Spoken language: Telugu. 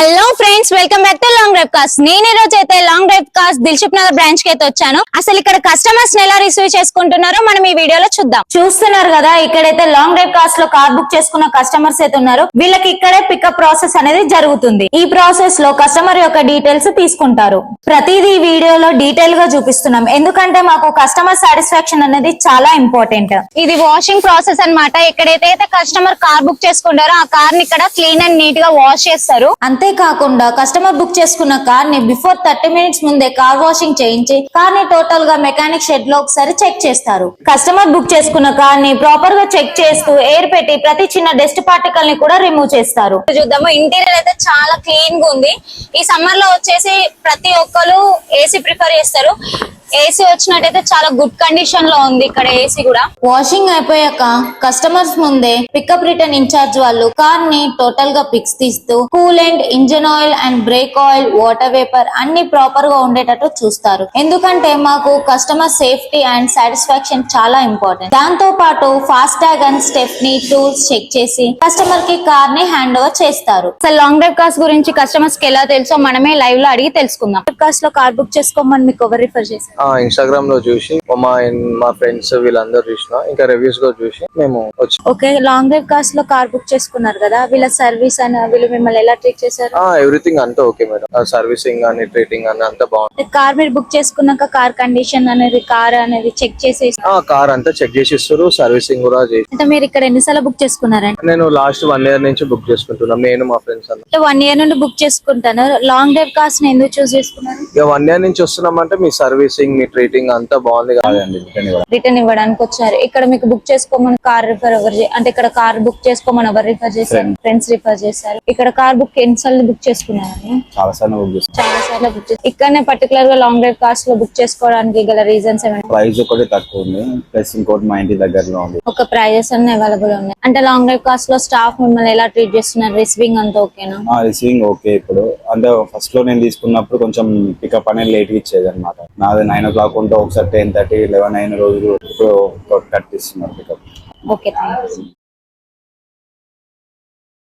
Hello friends welcome back to long drive cost నేను ఈ రోజు అయితే లాంగ్ డ్రైవ్ కాస్ట్ దిల్షుక్ నగర్ బ్రాంచ్కి అయితే వచ్చాను. అసలు ఇక్కడ కస్టమర్స్ ఎలా రిసీవ్ చేసుకుంటున్నారో మనం ఈ వీడియోలో చూద్దాం. చూస్తున్నారు కదా ఇక్కడైతే లాంగ్ డ్రైవ్ కాస్ట్లో కార్ బుక్ చేసుకున్న కస్టమర్స్ అయితే ఉన్నారు. వీళ్ళకి ఇక్కడే పికప్ ప్రాసెస్ అనేది జరుగుతుంది. ఈ ప్రాసెస్లో కస్టమర్ యొక్క డీటెయిల్స్ తీసుకుంటారు. ప్రతిదీ వీడియోలో డీటెయిల్గా చూపిస్తున్నాం. ఎందుకంటే మాకు కస్టమర్ సాటిస్ఫాక్షన్ అనేది చాలా ఇంపార్టెంట్ ఇది వాషింగ్ ప్రాసెస్ అన్నమాట. ఎక్కడైతే కస్టమర్ కార్ బుక్ చేసుకుంటారో ఆ కార్ని ఇక్కడ క్లీన్ అండ్ నీట్గా వాష్ చేస్తారు. అంతే అంతేకాకుండా కస్టమర్ బుక్ చేసుకున్న కార్ని బిఫోర్ థర్టీ మినిట్స్ ముందే కార్ వాషింగ్ చేయించి కార్ని టోటల్గా మెకానిక్ షెడ్లో ఒకసారి చెక్ చేస్తారు. కస్టమర్ బుక్ చేసుకున్న కార్ని ప్రాపర్గా చెక్ చేస్తూ ఎయిర్ పెట్టి ప్రతి చిన్న డస్ట్ పార్టికల్ని కూడా రిమూవ్ చేస్తారు. చూద్దాము. ఇంటీరియర్ అయితే చాలా క్లీన్గా ఉంది. ఈ సమ్మర్లో వచ్చేసి ప్రతి ఒక్కరు ఏసీ ప్రిఫర్ చేస్తారు. ఏసీ వచ్చినట్టయితే చాలా గుడ్ కండిషన్లో ఉంది ఇక్కడ ఏసీ కూడా. వాషింగ్ అయిపోయాక కస్టమర్స్ ముందే పికప్ రిటర్న్ ఇన్ఛార్జ్ వాళ్ళు కార్ని టోటల్గా పిక్స్ తీస్తూ coolant engine oil and brake oil water vapour అన్ని ప్రాపర్గా ఉండేటట్టు చూస్తారు. ఎందుకంటే మాకు కస్టమర్ సేఫ్టీ అండ్ సాటిస్ఫాక్షన్ చాలా ఇంపార్టెంట్ దాంతో పాటు FASTag and stepney tools check చేసి కస్టమర్కి కార్ని హ్యాండ్ ఓవర్ చేస్తారు. అసలు లాంగ్ డ్రైవ్ కార్స్ గురించి కస్టమర్స్కి ఎలా తెలుసో మనమే లైవ్లో అడిగి తెలుసుకుందాం. కార్స్లో కార్ బుక్ చేసుకోమని మీకు ఎవరు రిఫర్ ఆ ఇన్స్టాగ్రామ్లో చూసి మా మా ఫ్రెండ్స్ వీళ్ళందరూ చూసిన ఇంకా రివ్యూస్ కూడా చూసి మేము వచ్చి ఓకే లాంగ్ డ్రైవ్ కార్స్లో కార్ బుక్ చేసుకున్నారు కదా వీళ్ళ సర్వీస్ అని వీళ్ళు మిమ్మల్ని ఎలా ట్రీట్ చేశారు? ఎవ్రీథింగ్ అంతా ఓకే మేడం సర్వీసింగ్ అని ట్రీటింగ్ అని అంతా బాగుంది. కార్ మీరు బుక్ చేసుకున్నాక కార్ కండిషన్ అనేది కార్ అనేది చెక్ చేసి ఆ కార్ అంతా చెక్ చేసి ఇస్తారు సర్వీసింగ్ కూడా చేసి అంటే మీరు ఇక్కడ ఎన్నిసార్లు బుక్ చేసుకున్నారండి? నేను లాస్ట్ వన్ ఇయర్ నుంచి బుక్ చేసుకుంటున్నాను నేను మా ఫ్రెండ్స్ వన్ ఇయర్ నుండి బుక్ చేసుకుంటాను. లాంగ్ డ్రైవ్ కార్స్ని ఎందుకు చూస్ చేసుకున్నారు? ఇక వన్ ఇయర్ నుంచి వస్తున్నామంటే మీ సర్వీసింగ్ మీ ట్రీటింగ్ అంతా బాగుంది కాదండి రిటర్న్ ఇవ్వడానికి వచ్చారు. ఇక్కడ మీకు బుక్ చేసుకోమని కార్ రిఫర్ ఎవరు అంటే ఇక్కడ కార్ బుక్ చేసుకోమని ఎవరు రిఫర్ చేశారు? ఫ్రెండ్స్ రిఫర్ చేశారు. ఇక్కడ కార్ బుక్ ఎన్నిసార్లు బుక్ చేసుకున్నారని చాలా సార్లు బుక్ చాలా సార్లు బుక్ చేసి ఇక్కడనే పర్టికులర్గా లాంగ్ డ్రైవ్ కార్స్లో బుక్ చేసుకోవడానికి గల రీజన్స్ ఏమైనా ప్రైస్ ఒకటి తక్కువ ఉంది ప్లస్ ఇంకోటి మా ఇంటి దగ్గరలో ఉంది. ఒక ప్రైజెస్ అన్ని అవైలబుల్ ఉన్నాయి. అంటే లాంగ్ డ్రైవ్ కార్స్లో స్టాఫ్ మిమ్మల్ని ఎలా ట్రీట్ చేస్తున్నారు? రిసీవింగ్ అంతా ఓకేనా రిసీవింగ్ ఓకే ఇప్పుడు. అంటే ఫస్ట్లో నేను తీసుకున్నప్పుడు కొంచెం పికప్ అనేది లేట్ ఇచ్చేది అనమాట నాది నైన్ ఓ క్లాక్ ఉంటే ఒకసారి టెన్ థర్టీ లెవెన్ అయిన రోజులు ఇప్పుడు thirty pickup okay thank you